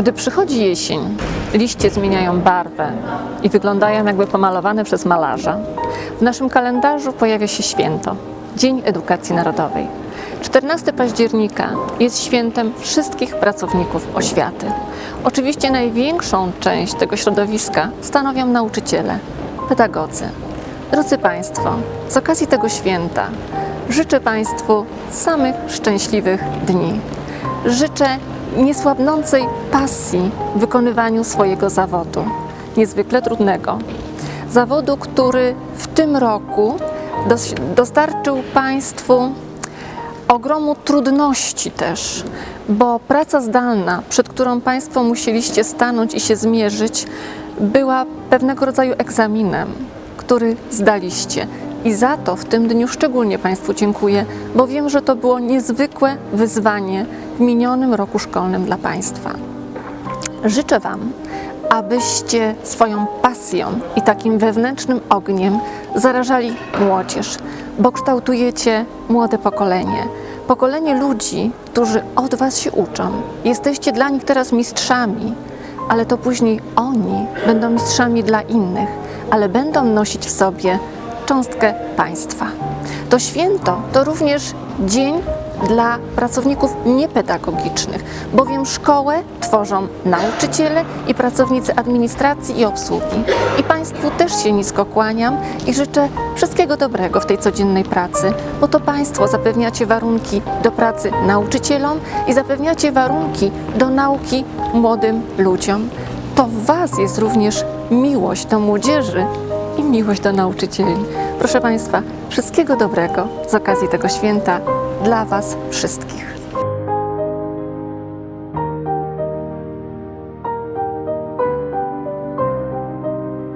Gdy przychodzi jesień, liście zmieniają barwę i wyglądają jakby pomalowane przez malarza. W naszym kalendarzu pojawia się święto Dzień Edukacji Narodowej. 14 października jest świętem wszystkich pracowników oświaty. Oczywiście największą część tego środowiska stanowią nauczyciele, pedagodzy. Drodzy Państwo, z okazji tego święta życzę Państwu samych szczęśliwych dni. Życzę niesłabnącej pasji w wykonywaniu swojego zawodu, niezwykle trudnego. Zawodu, który w tym roku dos- dostarczył Państwu ogromu trudności też, bo praca zdalna, przed którą Państwo musieliście stanąć i się zmierzyć, była pewnego rodzaju egzaminem, który zdaliście. I za to w tym dniu szczególnie Państwu dziękuję, bo wiem, że to było niezwykłe wyzwanie w minionym roku szkolnym dla Państwa. Życzę Wam, abyście swoją pasją i takim wewnętrznym ogniem zarażali młodzież, bo kształtujecie młode pokolenie. Pokolenie ludzi, którzy od Was się uczą. Jesteście dla nich teraz mistrzami, ale to później oni będą mistrzami dla innych, ale będą nosić w sobie cząstkę państwa. To święto to również dzień dla pracowników niepedagogicznych, bowiem szkołę tworzą nauczyciele i pracownicy administracji i obsługi. I Państwu też się nisko kłaniam i życzę wszystkiego dobrego w tej codziennej pracy, bo to Państwo zapewniacie warunki do pracy nauczycielom i zapewniacie warunki do nauki młodym ludziom. To w Was jest również miłość do młodzieży i miłość do nauczycieli. Proszę Państwa, wszystkiego dobrego z okazji tego święta dla Was wszystkich.